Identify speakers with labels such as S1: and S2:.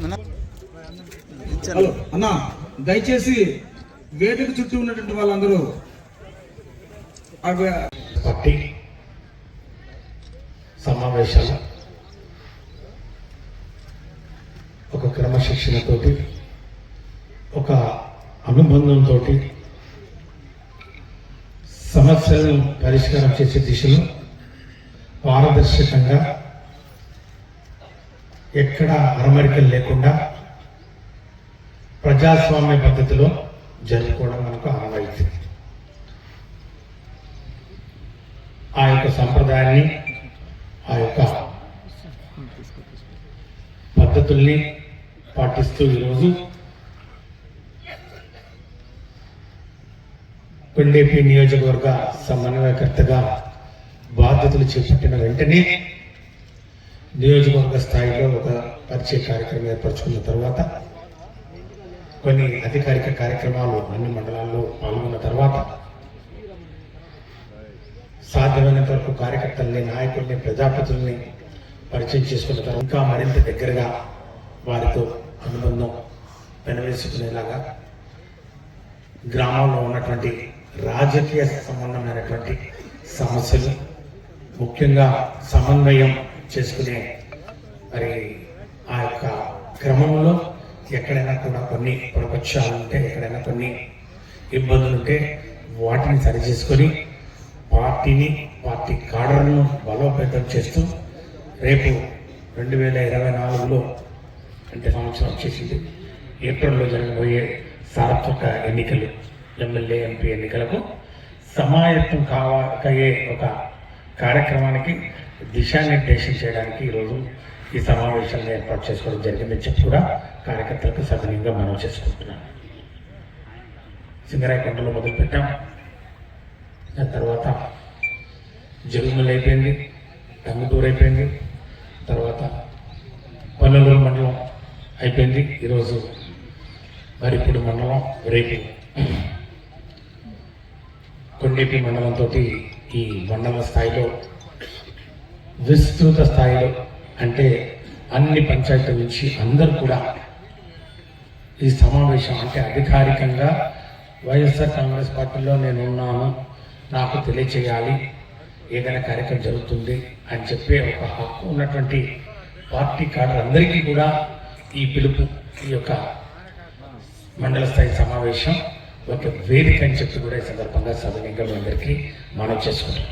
S1: Hello అన్న దయచేసి వేదిక చుట్టూ ఉన్నటువంటి వాళ్ళందరూ
S2: పార్టీ సమావేశాల ఒక క్రమశిక్షణతో ఒక అనుబంధంతో సమస్యలను పరిష్కారం చేసే దిశలో పారదర్శకంగా ఎక్కడ అరమరికలు లేకుండా ప్రజాస్వామ్య పద్ధతిలో జరుపుకోవడం మనకు ఆనవాయితీ. ఆ యొక్క సంప్రదాయాన్ని ఆ యొక్క పద్ధతుల్ని పాటిస్తూ ఈరోజు పిండేపీ నియోజకవర్గ సమన్వయకర్తగా బాధ్యతలు చేపట్టిన వెంటనే నియోజకవర్గ స్థాయిలో ఒక పరిచయ కార్యక్రమం ఏర్పరచుకున్న తర్వాత కొన్ని అధికారిక కార్యక్రమాలు అన్ని మండలాల్లో పాల్గొన్న తర్వాత సాధ్యమైనంత వరకు కార్యకర్తల్ని నాయకుల్ని ప్రజాపతుల్ని పరిచయం చేసుకున్న తర్వాత ఇంకా మరింత దగ్గరగా వారితో అనుబంధం పెనవేసుకునేలాగా గ్రామంలో ఉన్నటువంటి రాజకీయ సంబంధమైనటువంటి సమస్యలు ముఖ్యంగా సమన్వయం చేసుకునే మరి ఆ యొక్క క్రమంలో ఎక్కడైనా కూడా కొన్ని ప్రపక్షాలు ఉంటే ఎక్కడైనా కొన్ని ఇబ్బందులు ఉంటే వాటిని సరి చేసుకొని పార్టీని పార్టీ కాడర్ను బలోపేతం చేస్తూ రేపు రెండు వేల ఇరవై నాలుగులో అంటే సంవత్సరం వచ్చేసింది. ఏప్రిల్లో జరగబోయే సార్వత్రిక ఎన్నికలు ఎమ్మెల్యే ఎంపీ ఎన్నికలకు సమాయత్తం కావకయ్యే ఒక కార్యక్రమానికి దిశానిర్దేశం చేయడానికి ఈరోజు ఈ సమావేశాన్ని ఏర్పాటు చేసుకోవడం జరిగిందని చెప్పి కూడా కార్యకర్తలకు సవినీయంగా మనం చేసుకుంటున్నాం సింగరాయకొండలో మొదలుపెట్టాం. దాని తర్వాత జరుగుమల్ అయిపోయింది టంగుటూరు అయిపోయింది తర్వాత పల్లెలూరు మండలం అయిపోయింది. ఈరోజు మరిప్పుడు మండలం రేపు కొండేపి మండలంతో ఈ మండల స్థాయిలో విస్తృత స్థాయిలో అంటే అన్ని పంచాయతీల నుంచి అందరూ కూడా ఈ సమావేశం అంటే అధికారికంగా వైఎస్ఆర్ కాంగ్రెస్ పార్టీలో నేను ఉన్నాను నాకు తెలియచేయాలి ఏదైనా కార్యక్రమం జరుగుతుంది అని చెప్పే ఒక హక్కు ఉన్నటువంటి పార్టీ కాడర్ అందరికీ కూడా ఈ పిలుపు ఈ యొక్క మండల స్థాయి సమావేశం ఒక వేదిక అని చెప్పి కూడా ఈ సందర్భంగా సభనీయంగా అందరికీ మనం చేసుకుంటాం